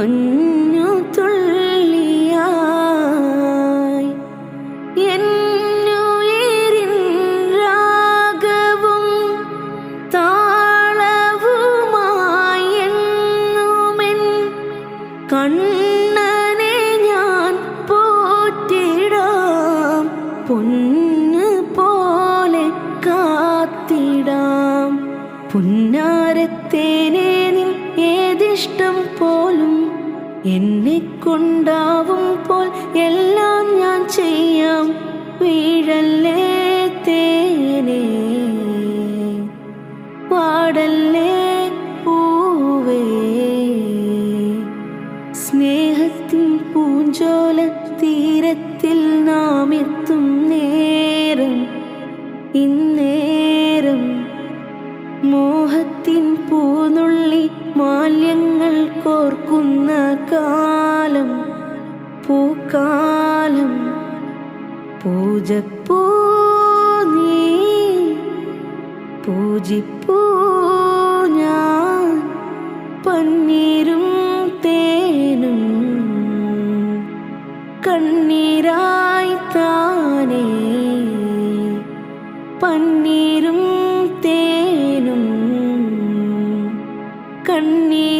മഞ്ഞു തുള്ളിയായി. എന്നുയിരിൻ രാഗവും താളവുമായി കണ്ണനെ ഞാൻ പോറ്റിടാം. പൊന്ന് പോലെ കാത്തിടാം. പുന്നാരത്തേനെ നിൻ ഏതിഷ്ടം പോലും എന്നെ കൊണ്ടാവും പോൽ എല്ലാം ഞാൻ ചെയ്യാം. വീഴല്ലേ തേനെ? പാടല്ലേ പൂവേ? സ്നേഹത്തിൻ പൂഞ്ചോല തീരത്തിൽ നാം എത്തും നേരം. ഇന്നേരം മോഹത്തിൻ പൂനുള്ളി മാല്യങ്ങൾ കോർക്കുന്ന കാലം പൂക്കാലം. പൂജ നീ പൂജിപ്പൂ പന്നീരും തേനും കണ്ണീരായി താനേ. പന്നീരും തേനും കണ്ണീർ